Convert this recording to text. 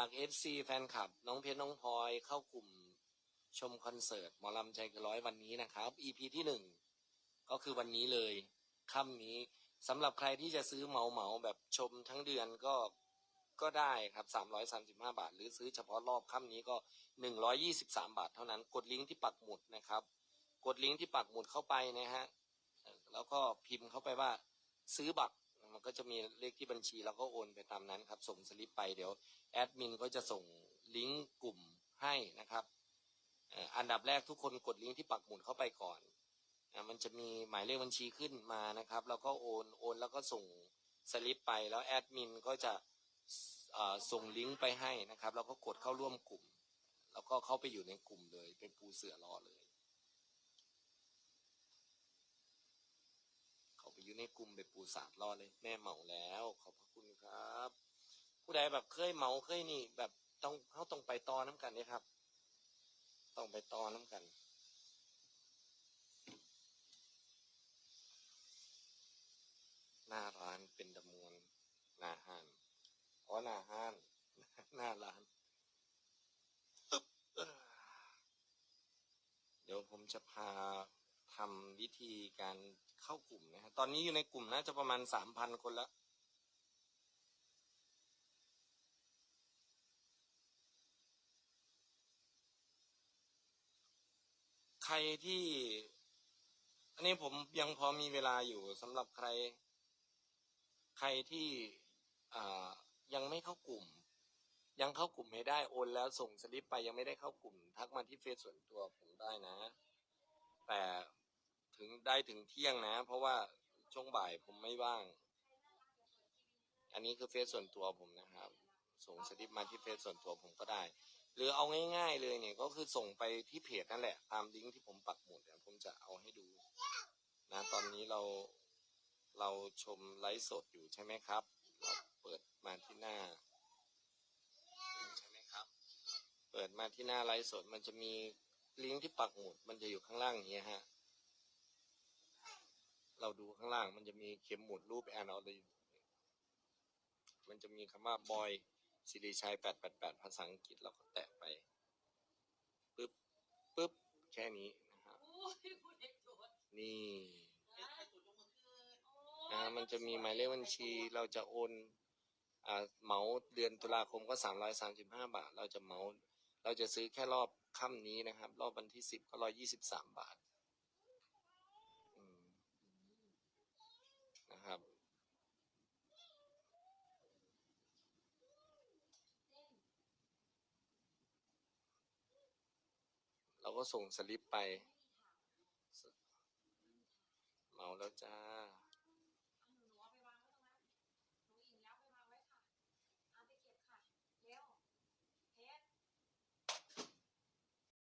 าก FC แฟนคลับ น้องเพชรน้องพลอยเข้ากลุ่มชมคอนเสิร์ตหมอลำใจเกินร้อยวันนี้นะครับ EP ที่หนึ่งก็คือวันนี้เลยค่ำนี้สำหรับใครที่จะซื้อเหมาเหมาแบบชมทั้งเดือนก็ก็ได้ครับ 335 บาท หรือซื้อเฉพาะรอบค่ำนี้ก็ 123 บาท เท่านั้น กดลิงก์ที่ปักหมุดนะครับ กดลิงก์ที่ปักหมุดเข้าไปนะฮะ แล้วก็พิมพ์เข้าไปว่า ซื้อบัตร มันก็จะมีเลขที่บัญชีแล้วก็โอนไปตามนั้นครับ ส่งสลิปไปเดี๋ยวแอดมินก็จะส่งลิงก์กลุ่มให้นะครับอันดับแรกทุกคนกดลิงก์ที่ปักหมุดเข้าไปก่อนมันจะมีหมายเลขบัญชีขึ้นมานะครับ แล้วก็โอนโอนแล้วก็ส่งสลิปไปแล้วแอดมินก็จะส่งลิงก์ไปให้นะครับ แล้วก็กดเข้าร่วมกลุ่ม แล้วก็เข้าไปอยู่ในกลุ่มเลย เป็นปูเสือรอเลย เขาไปอยู่ ในกลุ่มไปปูสาดรอเลย แม่เหมาแล้ว ขอบพระคุณครับ ผู้ใดแบบเคยเหมาเคยนี่ แบบต้องเขาต้องไปตอน้ำกันเนี่ยครับ ต้องไปตอน้ำกันหน้าร้านเป็นดมวนหน้าห้านอ๋อหน้าห้านหน้าร้านอึ๊บเดี๋ยวผมจะพาทำวิธีการ เข้ากลุ่มนะฮะตอนนี้อยู่ในกลุ่มน่าจะประมาณสามพันคนล้วใครที่ อันนี้ผมยังพอมีเวลาอยู่สำหรับใคร ใครที่ยังไม่เข้ากลุ่ม ยังเข้ากลุ่มไม่ได้โอนแล้วส่งสลิปไปยังไม่ได้เข้ากลุ่ม ทักมาที่เฟซส่วนตัวผมได้นะ แต่ ถึงได้ถึงเที่ยงนะ เพราะว่าช่วงบ่ายผมไม่ว่าง อันนี้คือเฟซส่วนตัวผมนะครับ ส่งสลิปมาที่เฟซส่วนตัวผมก็ได้ หรือเอาง่าย ๆ เลยเนี่ยก็คือส่งไปที่เพจนั่นแหละ ตามลิงก์ที่ผมปักหมุดเดี๋ยวผมจะเอาให้ดู นะตอนนี้เราเราชมไลฟ์สดอยู่ใช่ไหมครับ เราเปิดมาที่หน้าใช่ไหมครับ เปิดมาที่หน้าไลฟ์สดมันจะมีลิงก์ที่ปักหมุดมันจะอยู่ข้างล่างอย่างเงี้ฮะ เราดูข้างล่างมันจะมีเข็มหมุดรูปแอนอาเลยมันจะมีคำว่าบอยสิริชัยแปดแปดแปดภาษาอังกฤษเราก็แตะไปปึ๊บปึ๊บแค่นี้นะครับนี่นะนะมันจะมีหมายเลขบัญชีเราจะโอนอ่าเหมาเดือนตุลาคมก็สามร้อยสามสิบห้าบาท เราจะเหมา เราจะซื้อแค่รอบค่ำนี้นะครับ รอบวันที่สิบก็ร้อยยี่สิบสามบาทอืมนะครับ เรา ก็ส่งสลิปไป เมาแล้วจ้า